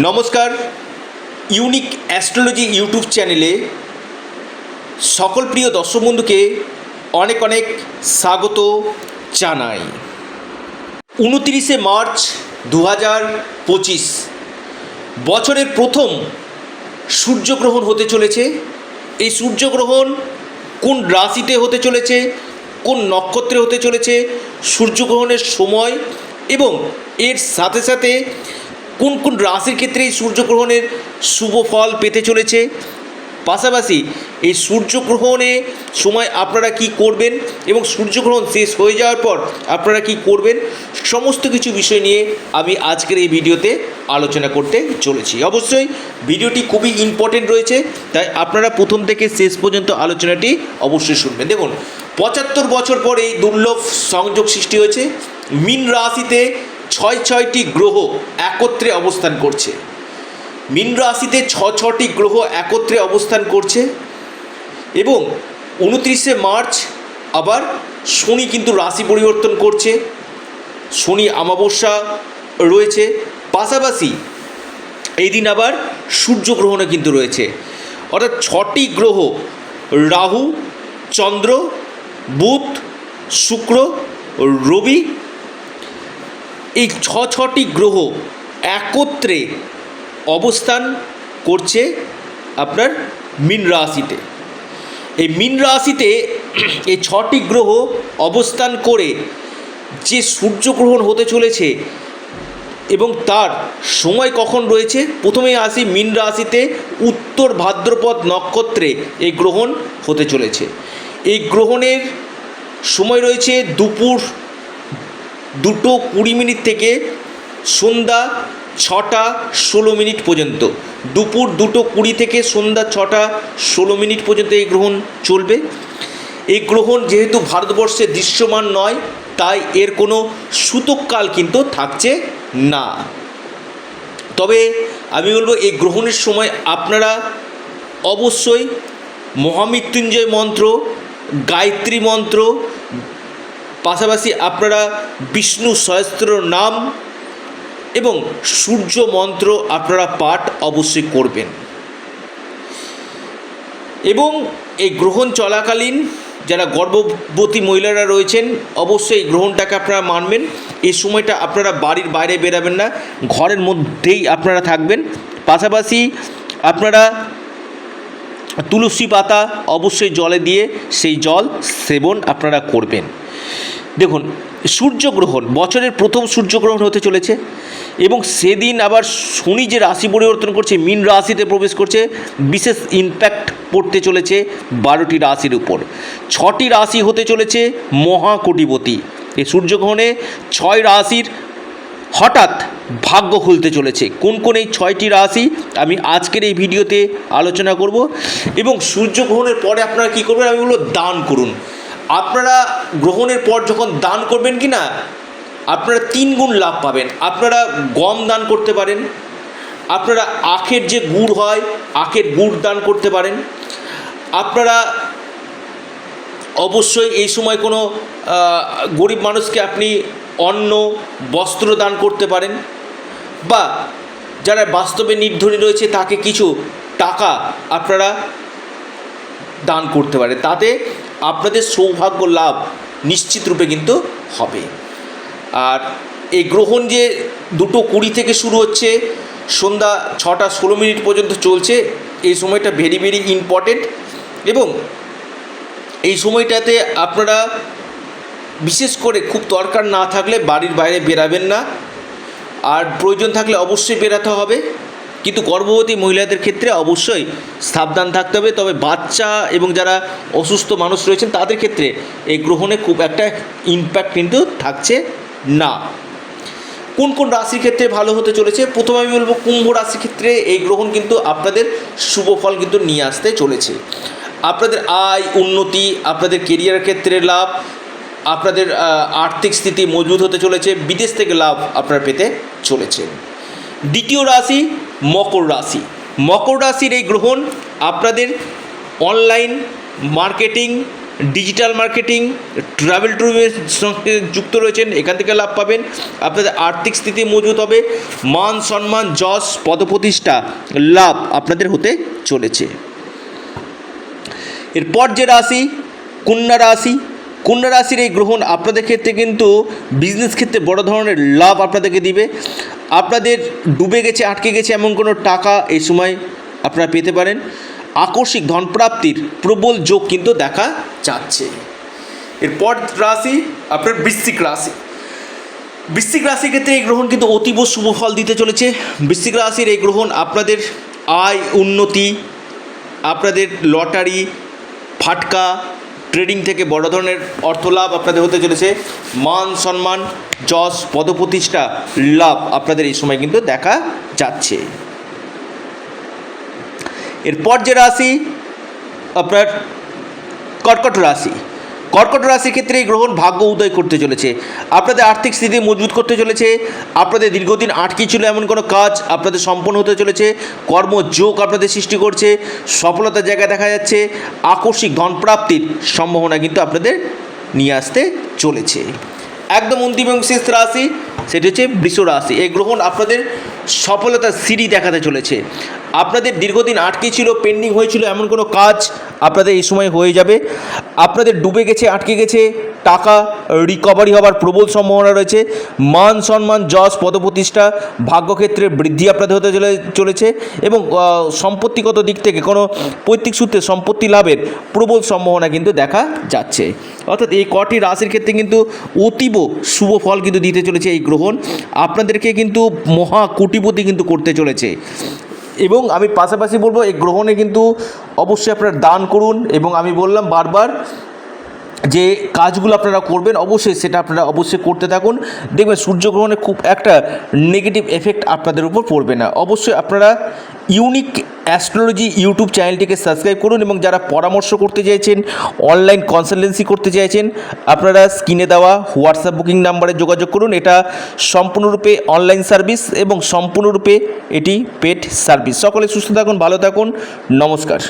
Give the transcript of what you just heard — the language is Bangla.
নমস্কার, ইউনিক অ্যাস্ট্রোলজি ইউটিউব চ্যানেলে সকল প্রিয় দর্শক বন্ধুকে অনেক অনেক স্বাগত জানাই। উনতিরিশে মার্চ দু পঁচিশ, বছরের প্রথম সূর্যগ্রহণ হতে চলেছে। এই সূর্যগ্রহণ কোন রাশিতে হতে চলেছে, কোন নক্ষত্রে হতে চলেছে, সূর্যগ্রহণের সময় এবং এর সাথে সাথে কোন কোন রাশির ক্ষেত্রে এই সূর্যগ্রহণের শুভ ফল পেতে চলেছে? পাশাপাশি এই সূর্যগ্রহণে সময় আপনারা কি করবেন এবং সূর্যগ্রহণ শেষ হয়ে যাওয়ার পর আপনারা কি করবেন? সমস্ত কিছু বিষয় নিয়ে আমি আজকের এই ভিডিওতে আলোচনা করতে চলেছি। অবশ্যই ভিডিওটি খুবই ইম্পর্টেন্ট রয়েছে, তাই আপনারা প্রথম থেকে শেষ পর্যন্ত আলোচনাটি অবশ্যই শুনবেন। দেখুন, পঁচাত্তর বছর পরে এই দুর্লভ সংযোগ সৃষ্টি হয়েছে। মিন রাশিতে ছয় ছয়টি গ্রহ একত্রে অবস্থান করছে। মিন রাশিতে ছ ছটি গ্রহ একত্রে অবস্থান করছে এবং উনত্রিশে মার্চ আবার শনি কিন্তু রাশি পরিবর্তন করছে। শনি আমাবস্যা রয়েছে। পাশাপাশি এই দিন আবার সূর্যগ্রহণও কিন্তু রয়েছে। অর্থাৎ ছটি গ্রহ রাহু, চন্দ্র, বুধ, শুক্র, রবি এই ছ ছটি গ্রহ একত্রে অবস্থান করছে আপনার মিন রাশিতে। এই মিন রাশিতে এই ছটি গ্রহ অবস্থান করে যে সূর্যগ্রহণ হতে চলেছে এবং তার সময় কখন রয়েছে, প্রথমে আসি মিন রাশিতে উত্তর ভাদ্রপদ নক্ষত্রে এই গ্রহণ হতে চলেছে। এই গ্রহণের সময় রয়েছে দুপুর দুটো কুড়ি মিনিট থেকে সন্ধ্যা ছটা ষোলো মিনিট পর্যন্ত। দুপুর দুটো কুড়ি থেকে সন্ধ্যা ছটা ষোলো মিনিট পর্যন্ত এই গ্রহণ চলবে। এই গ্রহণ যেহেতু ভারতবর্ষে দৃশ্যমান নয়, তাই এর কোনো সূতককাল কিন্তু থাকছে না। তবে আমি বলব, এই গ্রহণের সময় আপনারা অবশ্যই মহামৃত্যুঞ্জয় মন্ত্র, গায়ত্রী মন্ত্র পাশাপাশি আপনারা বিষ্ণু সহস্র নাম এবং সূর্য মন্ত্র আপনারা পাঠ অবশ্যই করবেন। এবং এই গ্রহণ চলাকালীন যারা গর্ভবতী মহিলারা রয়েছেন, অবশ্যই এই গ্রহণটাকে আপনারা মানবেন। এই সময়টা আপনারা বাড়ির বাইরে বেরাবেন না, ঘরের মধ্যেই আপনারা থাকবেন। পাশাপাশি আপনারা তুলসী পাতা অবশ্যই জলে দিয়ে সেই জল সেবন আপনারা করবেন। দেখুন, সূর্যগ্রহণ, বছরের প্রথম সূর্যগ্রহণ হতে চলেছে এবং সেদিন আবার শনি যে রাশি পরিবর্তন করছে, মিন রাশিতে প্রবেশ করছে, বিশেষ ইম্প্যাক্ট পড়তে চলেছে বারোটি রাশির উপর। ছটি রাশি হতে চলেছে মহাকোটিপতি। এই সূর্যগ্রহণে ছয় রাশির হঠাৎ ভাগ্য খুলতে চলেছে। কোন কোন এই ছয়টি রাশি আমি আজকের এই ভিডিওতে আলোচনা করব এবং সূর্যগ্রহণের পরে আপনারা কী করবেন? আমি বলব দান করুন। আপনারা গ্রহণের পর যখন দান করবেন কি না আপনারা তিন গুণ লাভ পাবেন। আপনারা গম দান করতে পারেন, আপনারা আখের যে গুড় হয়, আখের গুড় দান করতে পারেন। আপনারা অবশ্যই এই সময় কোনো গরিব মানুষকে আপনি অন্ন, বস্ত্র দান করতে পারেন বা যারা বাস্তবে নির্ধনী রয়েছে তাকে কিছু টাকা আপনারা দান করতে পারে তাতে আপনাদের সৌভাগ্য লাভ নিশ্চিত রূপে কিন্তু হবে। আর এই গ্রহণ যে দুটো কুড়ি থেকে শুরু হচ্ছে, সন্ধ্যা ছটা ষোলো মিনিট পর্যন্ত চলছে, এই সময়টা ভেরি ভেরি ইম্পর্টেন্ট এবং এই সময়টাতে আপনারা বিশেষ করে খুব দরকার না থাকলে বাড়ির বাইরে বেরাবেন না। আর প্রয়োজন থাকলে অবশ্যই বেরাতে হবে। কিন্তু গর্ভবতী মহিলাদের ক্ষেত্রে অবশ্যই সাবধান থাকতে হবে। তবে বাচ্চা এবং যারা অসুস্থ মানুষ রয়েছেন, তাদের ক্ষেত্রে এই গ্রহণে খুব একটা ইম্প্যাক্ট কিন্তু থাকছে না। কোন কোন রাশির ক্ষেত্রে ভালো হতে চলেছে? প্রথমে আমি বলব, কুম্ভ রাশির ক্ষেত্রে এই গ্রহণ কিন্তু আপনাদের শুভ ফল কিন্তু নিয়ে আসতে চলেছে। আপনাদের আয়, উন্নতি, আপনাদের কেরিয়ারের ক্ষেত্রে লাভ, আপনাদের আর্থিক স্থিতি মজবুত হতে চলেছে, বিদেশ থেকে লাভ আপনারা পেতে চলেছেন। দ্বিতীয় রাশি মকর রাশি। মকর রাশির এই গ্রহণ আপনাদের online marketing, digital marketing, travel ট্যুরের সঙ্গে যুক্ত রয়েছেন, এখান থেকে লাভ পাবেন। আপনাদের আর্থিক স্থিতি মজবুত হবে, মান সম্মান, যশ, পদপ্রতিষ্ঠা, লাভ আপনাদের হতে চলেছে। এরপর যে রাশি, কন্যা রাশি কন্যা রাশির এই গ্রহণ আপনাদের ক্ষেত্রে কিন্তু বিজনেস ক্ষেত্রে বড় ধরনের লাভ আপনাদেরকে দিবে। আপনাদের ডুবে গেছে, আটকে গেছে এমন কোনো টাকা এই সময় আপনারা পেতে পারেন। আকস্মিক ধনপ্রাপ্তির প্রবল যোগ কিন্তু দেখা যাচ্ছে। এরপর রাশি, আপনার বৃশ্চিক রাশি। বৃশ্চিক রাশির ক্ষেত্রে এই গ্রহণ কিন্তু অতীব শুভ ফল দিতে চলেছে। বৃশ্চিক রাশির এই গ্রহণ আপনাদের আয়, উন্নতি, আপনাদের লটারি, ফাটকা ট্রেডিং থেকে বড় ধরনের অর্থ লাভ আপনাদের হতে চলেছে। মান সম্মান, যশ, পদপ্রতিষ্ঠা, লাভ আপনাদের এই সময় কিন্তু দেখা যাচ্ছে। এরপর যে রাশি, আপনার কর্কট রাশি। কর্কট রাশির ক্ষেত্রে এই গ্রহণ ভাগ্য উদয় করতে চলেছে। আপনাদের আর্থিক স্থিতি মজবুত করতে চলেছে। আপনাদের দীর্ঘদিন আটকে ছিল এমন কোনো কাজ আপনাদের সম্পন্ন হতে চলেছে। কর্মযোগ আপনাদের সৃষ্টি করছে। সফলতার জায়গায় দেখা যাচ্ছে। আকস্মিক ধনপ্রাপ্তির সম্ভাবনা কিন্তু আপনাদের নিয়ে আসতে চলেছে। একদম অন্তিম এবং শেষ রাশি, সেটি হচ্ছে বৃষ রাশি। এই গ্রহণ আপনাদের সফলতার সিঁড়ি দেখাতে চলেছে। আপনাদের দীর্ঘদিন আটকে ছিল পেন্ডিং হয়েছিল এমন কোনো কাজ আপনাদের এই সময় হয়ে যাবে। আপনাদের ডুবে গেছে, আটকে গেছে, টাকা রিকভারি হবার প্রবল সম্ভাবনা রয়েছে। মান সম্মান, যশ, পদপ্রতিষ্ঠা, ভাগ্যক্ষেত্রে বৃদ্ধি আপনাদের হতে চলে, চলেছে এবং সম্পত্তিগত দিক থেকে কোনো পৈতৃক সূত্রে সম্পত্তি লাভের প্রবল সম্ভাবনা কিন্তু দেখা যাচ্ছে। অর্থাৎ এই কটি রাশির ক্ষেত্রে কিন্তু অতীব শুভ ফল কিন্তু দিতে চলেছে এই গ্রহণ। আপনাদেরকে কিন্তু মহা কোটিপতি কিন্তু করতে চলেছে। এবং আমি পাশাপাশি বলব, এই গ্রহণে কিন্তু অবশ্যই আপনারা দান করুন এবং আমি বললাম বারবার যে কাজগুলো আপনারা করবেন, অবশ্যই সেটা আপনারা অবশ্যই করতে থাকুন। দেখবেন সূর্যগ্রহণে খুব একটা নেগেটিভ এফেক্ট আপনাদের উপর পড়বে না। অবশ্যই আপনারা ইউনিক অ্যাস্ট্রোলজি ইউটিউব চ্যানেলটিকে সাবস্ক্রাইব করুন এবং যারা পরামর্শ করতে চাইছেন অনলাইন কনসালটেন্সি করতে চাইছেন, আপনারা স্ক্রিনে দেওয়া হোয়াটসঅ্যাপ বুকিং নাম্বারে যোগাযোগ করুন। এটা সম্পূর্ণরূপে অনলাইন সার্ভিস এবং সম্পূর্ণরূপে এটি পেড সার্ভিস সকলে সুস্থ থাকুন, ভালো থাকুন। নমস্কার।